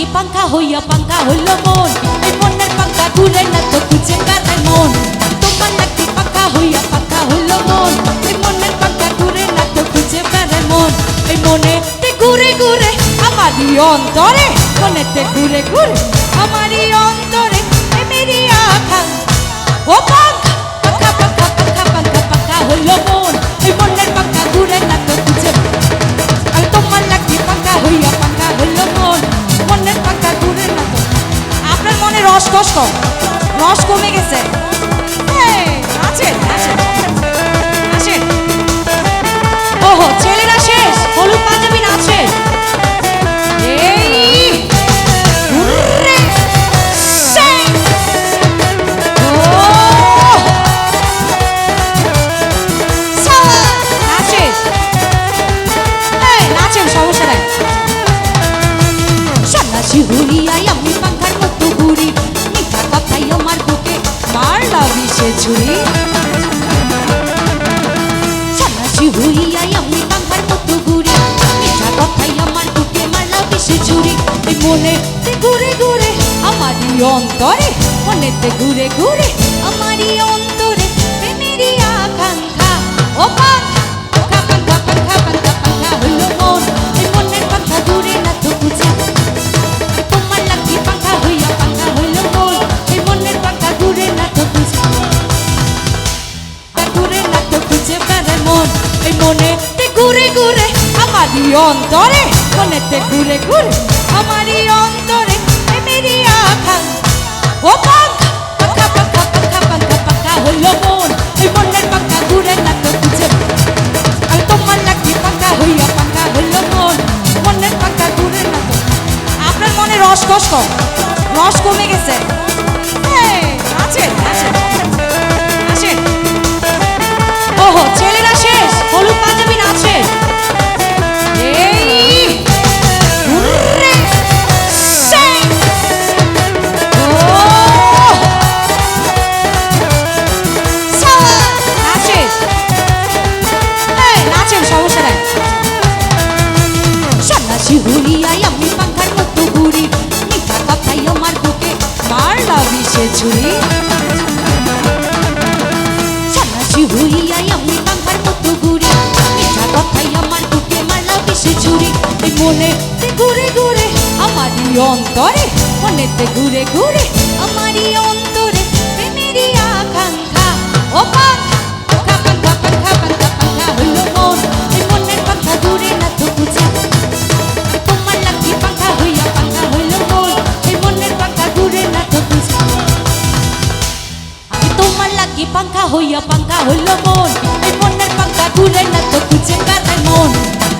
লাগি পাঙ্খা হইয়া পাঙ্খা হইল মন। এই মনের পাঙ্খা ঘুরে না তো খুঁজে বেড়ায় মন। তোমার নাকি পাঙ্খা হইয়া পাঙ্খা হইল মন। এই মনের পাঙ্খা ঘুরে না তো খুঁজে বেড়ায় মন। এই মনে ঘুরে ঘুরে আমারই অন্তরে। মনেতে ঘুরে ঘুরে আমারই কম। রস কমে গেছে। ঘুরে ঘুরে আমারই অন্তরে প্রেমেরই আকাঙ্ক্ষা। ও পাখা পাখা পাখা না তো মন। ঘুরে ঘুরে ঘুরে ঘুরে আমারই অন্তরে, মনেতে ঘুরে ঘুরে আমারই অন্তরে। কস কম রস কমে গেছে। ছুরি সন্ন্যাসী হইয়াই আমি পাখার মতো ঘুরি মিঠা কথাই আমার বুকে মারলা বিষে ছুরি এই মনে ঘুরে ঘুরে আমারই অন্তরে মনেতে ঘুরে ঘুরে আমারই অন্তরে প্রেমেরই আকাঙ্ক্ষা ও পাখা পাখা পাখা পাখা পাখা হইল মন এই মনের পাখা ঘুরে না তো বুঝে লাগি পাঙ্খা হইয়া পাঙ্খা হইল মন। এই মনের পাঙ্খা ঘুরে না তো খুঁজে কারে মন।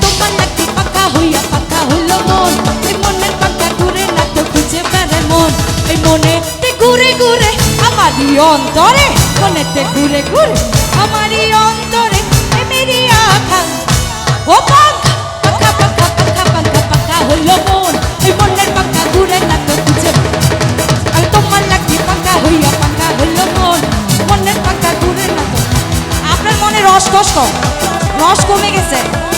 তোমার লাগি পাঙ্খা হইয়া পাঙ্খা হইল মন। এই মনের পাঙ্খা ঘুরে না তো খুঁজে কারে মন। এই মনে ঘুরে ঘুরে আমারই অন্তরে। মনেতে ঘুরে ঘুরে আমারই অন্তরে। কম। রস কমে গেছে।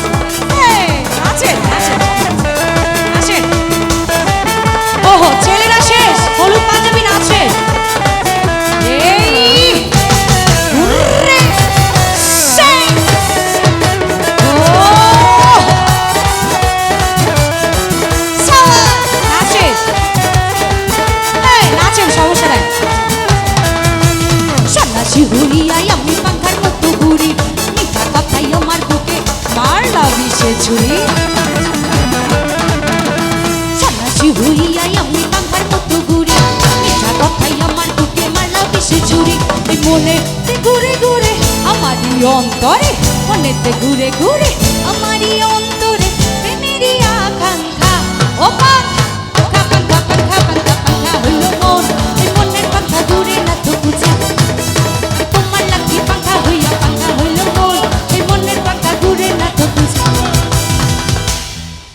মারলা ঝুড়ি সারাশি হুলিয়াই আমি পাখার মতো ঘুরি। মিঠা কথাই আমার বুকে মারলা বিষে ঝুড়ি এই মনে ঘুরে ঘুরে, আমারই অন্তরে মনেতে ঘুরে ঘুরে।